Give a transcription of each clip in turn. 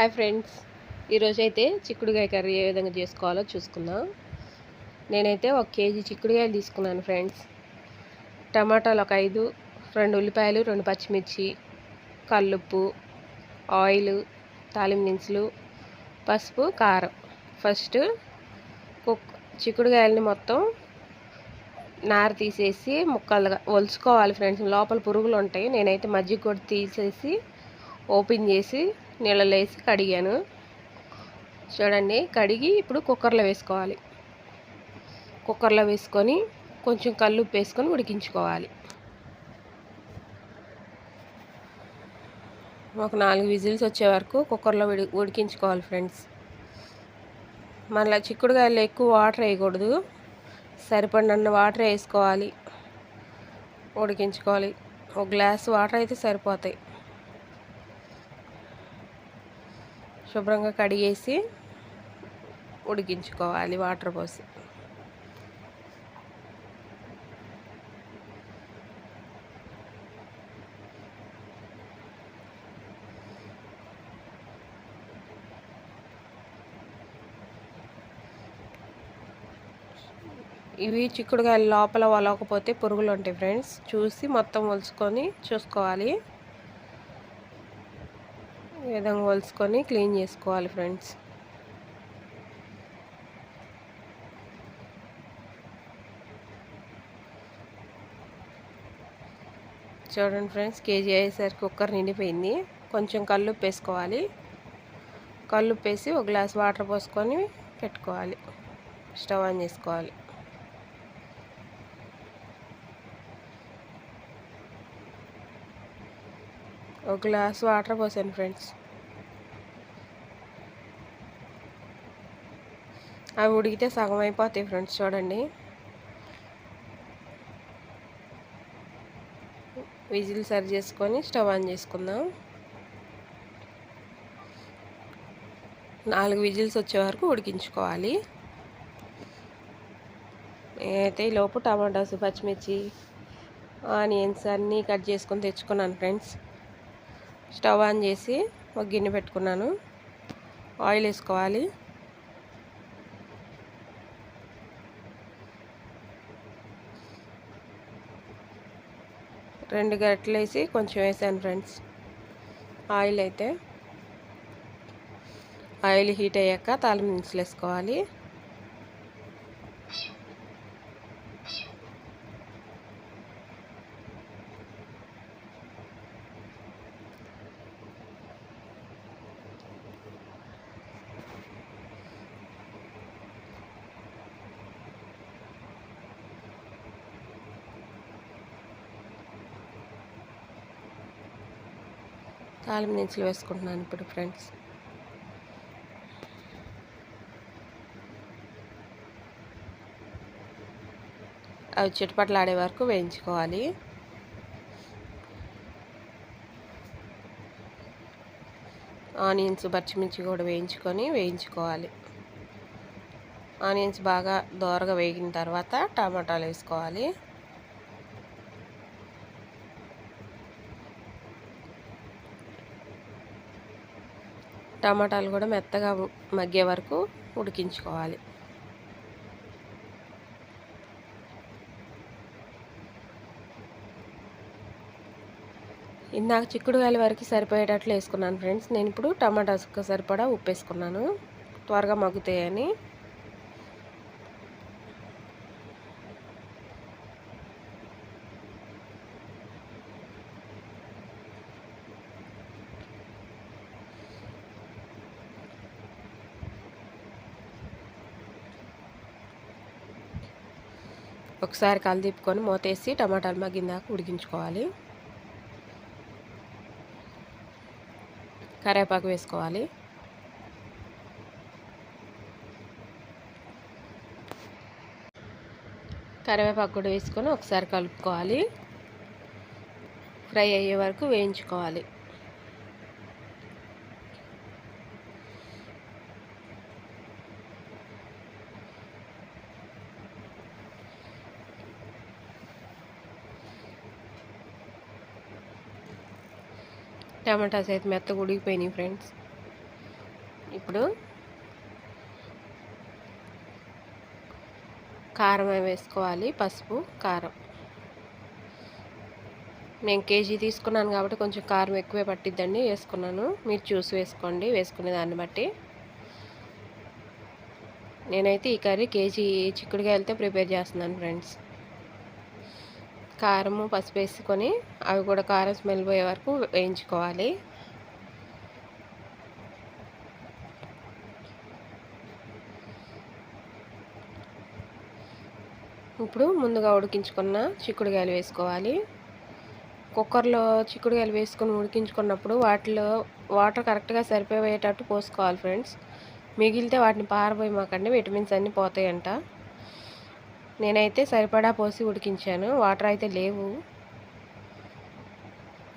Hi friends. ఈరోజు అయితే చిక్కుడుగాయ కర్రీ ఏ విధంగా చేసుకోవాలో చూసుకుందాం. నేనైతే ఒక కేజీ చిక్కుడుగాయలు తీసుకున్నాను ఫ్రెండ్స్. టమాటాలు ఒక ఐదు రెండు ఉల్లిపాయలు రెండు పచ్చిమిర్చి కల్లుప్పు ఆయిల్ తాలింపు దినుసులు పసుపు కారం. ఫస్ట్ కుక్ చిక్కుడుగాయలని మొత్తం నార తీసేసి ముక్కలుగా ఒలుచుకోవాలి ఫ్రెండ్స్. లోపల పురుగులు ఉంటాయి నేనైతే మజ్జిగ కూడా తీసేసి ఓపెన్ చేసి నీళ్ళలో వేసి కడిగాను. చూడండి కడిగి ఇప్పుడు కుక్కర్లో వేసుకోవాలి. కుక్కర్లో వేసుకొని కొంచెం కళ్ళు వేసుకొని ఉడికించుకోవాలి. ఒక నాలుగు విజిల్స్ వచ్చే వరకు కుక్కర్లో ఉడి ఉడికించుకోవాలి ఫ్రెండ్స్. మళ్ళీ చిక్కుడుకాయలు ఎక్కువ వాటర్ వేయకూడదు. సరిపడినన్న వాటర్ వేసుకోవాలి. ఉడికించుకోవాలి. ఒక గ్లాస్ వాటర్ అయితే సరిపోతాయి. శుభ్రంగా కడిగేసి ఉడికించుకోవాలి వాటర్ పోసి. ఇవి చిక్కుడుకాయలు లోపల వలకపోతే పురుగులు ఉంటాయి ఫ్రెండ్స్. చూసి మొత్తం ఒలుచుకొని చూసుకోవాలి. ఈ విధంగా వలుసుకొని క్లీన్ చేసుకోవాలి ఫ్రెండ్స్. చూడండి ఫ్రెండ్స్ కేజీ అయ్యేసరికి కుక్కర్ నిండిపోయింది. కొంచెం కళ్ళు వేసుకోవాలి. కళ్ళు వేసి ఒక గ్లాస్ వాటర్ పోసుకొని పెట్టుకోవాలి. స్టవ్ ఆన్ చేసుకోవాలి. ఒక గ్లాస్ వాటర్ పోసాను ఫ్రెండ్స్. అవి ఉడికితే సగం అయిపోతాయి ఫ్రెండ్స్ చూడండి. విజిల్ సరి చేసుకొని స్టవ్ ఆన్ చేసుకుందాం. నాలుగు విజిల్స్ వచ్చే వరకు ఉడికించుకోవాలి. నేనైతే లోపు టమాటాస్ పచ్చిమిర్చి ఆనియన్స్ అన్నీ కట్ చేసుకొని తెచ్చుకున్నాను ఫ్రెండ్స్. స్టవ్ ఆన్ చేసి ఒక గిన్నె పెట్టుకున్నాను. ఆయిల్ వేసుకోవాలి. రెండు గరిటలు వేసి కొంచెం వేసాను ఫ్రెండ్స్. ఆయిల్ అయితే ఆయిల్ హీట్ అయ్యాక తాలింపు వేసుకోవాలి. తాలింపు దించులు వేసుకుంటున్నాను ఇప్పుడు ఫ్రెండ్స్. అవి చుట్టుపక్కల ఆడే వరకు వేయించుకోవాలి. ఆనియన్స్ పచ్చిమిర్చి కూడా వేయించుకొని వేయించుకోవాలి. ఆనియన్స్ బాగా దోరగా వేగిన తర్వాత టమాటాలు వేసుకోవాలి. టమాటాలు కూడా మెత్తగా మగ్గే వరకు ఉడికించుకోవాలి. ఇందాక చిక్కుడుకాయల వరకు సరిపోయేటట్లు వేసుకున్నాను ఫ్రెండ్స్. నేను ఇప్పుడు టమాటాస్కి సరిపడా ఉప్పు వేసుకున్నాను త్వరగా మగ్గుతాయని. ఒకసారి కలిదిప్పుకొని మూతేసి టమాటాలు మగ్గిందాక ఉడికించుకోవాలి. కరివేపాకు వేసుకోవాలి. కరివేపాకు కూడా వేసుకొని ఒకసారి కలుపుకోవాలి. ఫ్రై అయ్యే వరకు వేయించుకోవాలి. టమాటాస్ అయితే మెత్తగా ఉడికిపోయినాయి ఫ్రెండ్స్. ఇప్పుడు కారం వేసుకోవాలి పసుపు కారం. నేను కేజీ తీసుకున్నాను కాబట్టి కొంచెం కారం ఎక్కువే పట్టిద్దండి వేసుకున్నాను. మీరు చూసి వేసుకోండి వేసుకునే దాన్ని బట్టి. నేనైతే ఈ కర్రీ కేజీ చిక్కుడుకాయలతో ప్రిపేర్ చేస్తున్నాను ఫ్రెండ్స్. కారము పసుపు వేసుకొని అవి కూడా కారం స్మెల్ పోయే వరకు వేయించుకోవాలి. ఇప్పుడు ముందుగా ఉడికించుకున్న చిక్కుడుకాయలు వేసుకోవాలి. కుక్కర్లో చిక్కుడుకాయలు వేసుకొని ఉడికించుకున్నప్పుడు వాటిలో వాటర్ కరెక్ట్గా సరిపోయేటట్టు పోసుకోవాలి ఫ్రెండ్స్. మిగిలితే వాటిని పారబోయమాకండి విటమిన్స్ అన్నీ పోతాయంట. నేనైతే సరిపడా పోసి ఉడికించాను. వాటర్ అయితే లేవు.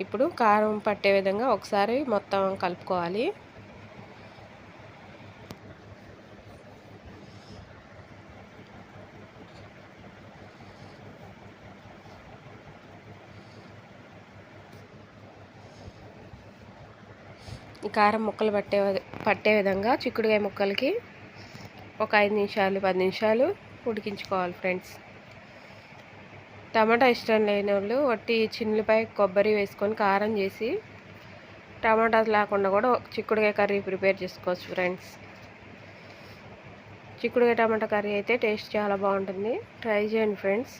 ఇప్పుడు కారం పట్టే విధంగా ఒకసారి మొత్తం కలుపుకోవాలి. కారం ముక్కలు పట్టే పట్టే విధంగా చిక్కుడుకాయ ముక్కలకి ఒక ఐదు నిమిషాలు పది నిమిషాలు ఉడికించుకోవాలి ఫ్రెండ్స్. టమాటా ఇష్టం లేని వాళ్ళు వట్టి చిన్నులపై కొబ్బరి వేసుకొని కారం చేసి టమాటాస్ లేకుండా కూడా చిక్కుడుకాయ కర్రీ ప్రిపేర్ చేసుకోవచ్చు ఫ్రెండ్స్. చిక్కుడుకాయ టమాటా కర్రీ అయితే టేస్ట్ చాలా బాగుంటుంది. ట్రై చేయండి ఫ్రెండ్స్.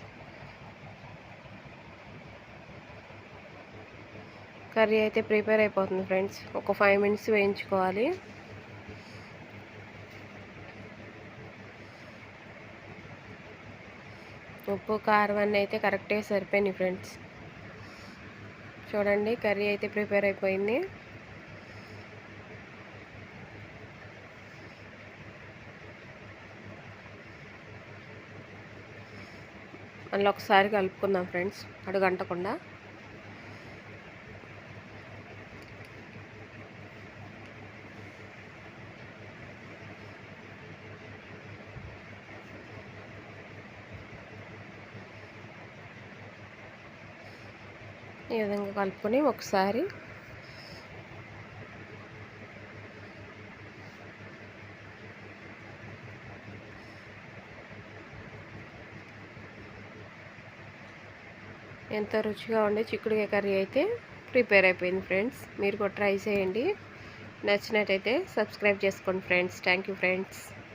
కర్రీ అయితే ప్రిపేర్ అయిపోతుంది ఫ్రెండ్స్. ఒక ఫైవ్ మినిట్స్ వేయించుకోవాలి. ఉప్పు కారం అన్నీ అయితే కరెక్ట్గా సరిపోయినాయి ఫ్రెండ్స్. చూడండి కర్రీ అయితే ప్రిపేర్ అయిపోయింది. మళ్ళీ ఒకసారి కలుపుకుందాం ఫ్రెండ్స్ అడుగంటకుండా. ఈ విధంగా కలుపుకొని ఒకసారి ఎంత రుచిగా ఉండే చిక్కుడుకాయ కర్రీ అయితే ప్రిపేర్ అయిపోయింది ఫ్రెండ్స్. మీరు కూడా ట్రై చేయండి. నచ్చినట్టయితే సబ్స్క్రైబ్ చేసుకోండి ఫ్రెండ్స్. Thank you friends.